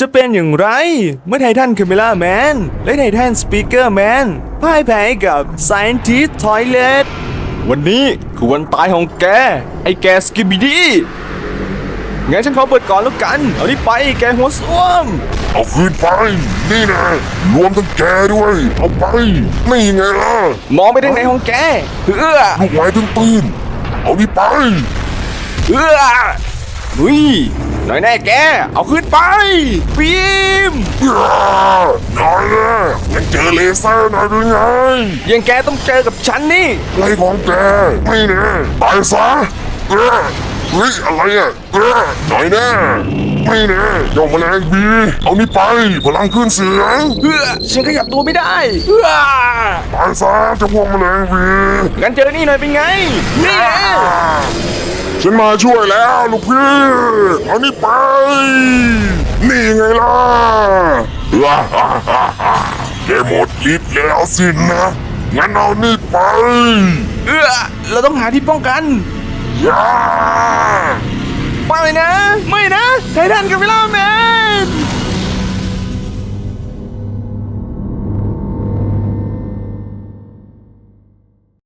จะเป็นอย่างไร เมื่อไททันคาเมล่าแมนและไททันสปีกเกอร์แมนพ่ายแพ้ให้กับ Scientist Toilet วันนี้คือวันตายของแก ไอ้แกสกิบิดี้งั้นฉันขอเปิดก่อนแล้วกัน เอานี่ไปแกหัวส้วม เอาคืนไป นี่นะรวมทั้งแกด้วย เอาไป นี่ไงล่ะมองไปทางไหนของแกเอื้อลูกไม้ตึ้งตื้นเอานี่ไปเอื้อนุย หน่อยแน่แก เอาขึ้นไปบีมอ้าหน่อยนะยังเจอเลเซอร์หน่อยด้วยไง ยังแกต้องเจอกับฉันนี่อะไรของแกไม่แน่ตายซะเออเฮ้ยอะไรอะเออหน่อยแน่ไม่แน่เจ้าแมลงบีเอานี่ไปพลังขึ้นเสียงเอื้อฉันขยับตัวไม่ได้เอื้อตายซะเจ้าพวกแมลงบีงั้นเจอนี่หน่อยเป็นไงนี่ไง ฉันมาช่วยแล้วลูกพี่ เอานี่ไป นี่ไงล่ะว้าฮ่าฮ่าฮ่าแกหมดฤทธิ์แล้วสินะ งั้นเอานี่ไป เอื้อเราต้องหาที่ป้องกันย่าไปเลยนะ ไม่นะไททันกับเวลาแมน